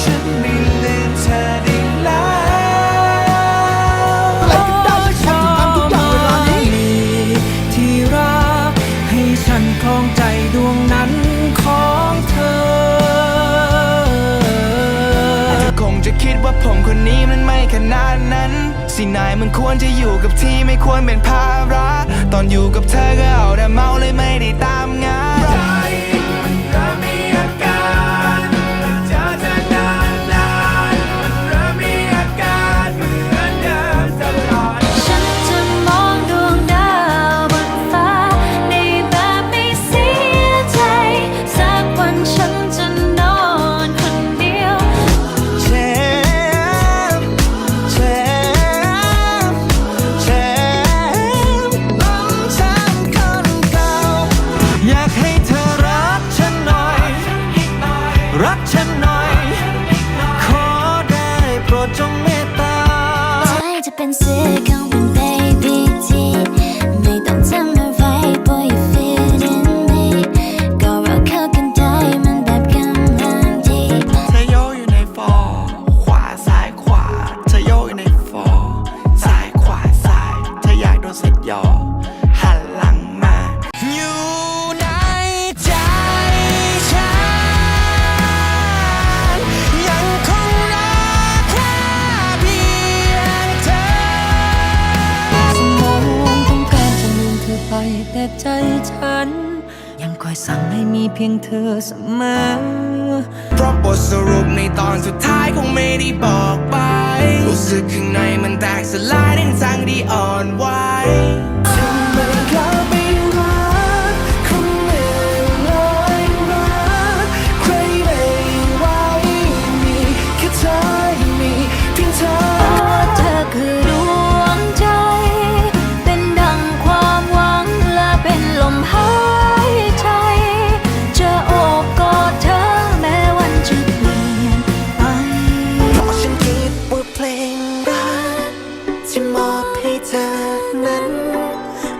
อะไรกัได้ฉันจะทำทุกอย่างเวลานี้ที่รักให้ฉันคลองใจดวงนั้นของเธอคงจะคิดว่าผมคนนี้มันไม่ขนาดนั้นสินายมันควรจะอยู่กับที่ไม่ควรเป็นภาระตอนอยู่กับเธอก็เอาแต่เมาเลยไม่ได้ตามงาน ใจ อยแต่ใจฉัน ยังคอยสั่งให้มีเพียงเธอเสมอ เพราะบทสรุปในตอนสุดท้ายคงไม่ได้บอกไป รู้สึกข้างในมันแตกสลายทั้งทางที่อ่อนไหว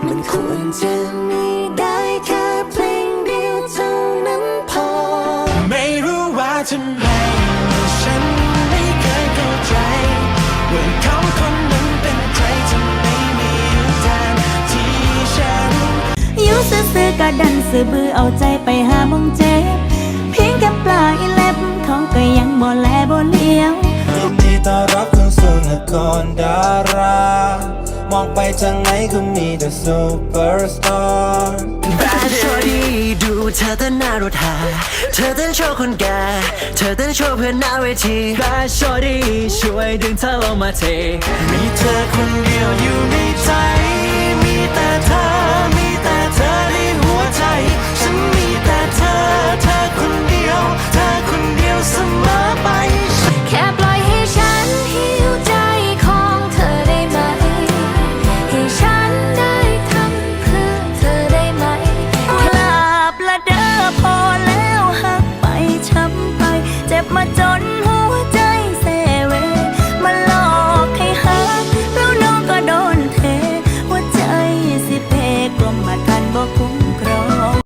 มันควรจะมีได้แค่เพลงเดียวเท่านั้นพอ ไม่รู้ว่าทำไมฉันไม่เคยเข้าใจว่าเขาคนนั้นเป็นใครทำไมไม่อยู่แทนที่ฉัน อยู่ซื่อๆก็ดันสื่อบือเอาใจไปหามองเจ็บเพียงแค่ปลายเล็บเขาก็ยังบ่แลบ่เลี้ยว ยินดีต้อนรับเข้าสู่นครดารา มองไปทางไหนก็มีแต่ซูเปอร์สตาร์แบดชอดี้ดูเธอเต้นหน้ารถหา เธอเต้นโชว์คนแก่ เธอเต้นโชว์เพื่อนหน้าเวทีแบดชอดี้ช่วยดึงเธอลงมาเท มีเธอคนเดียวอยู่ในใจ มีแต่เธอมี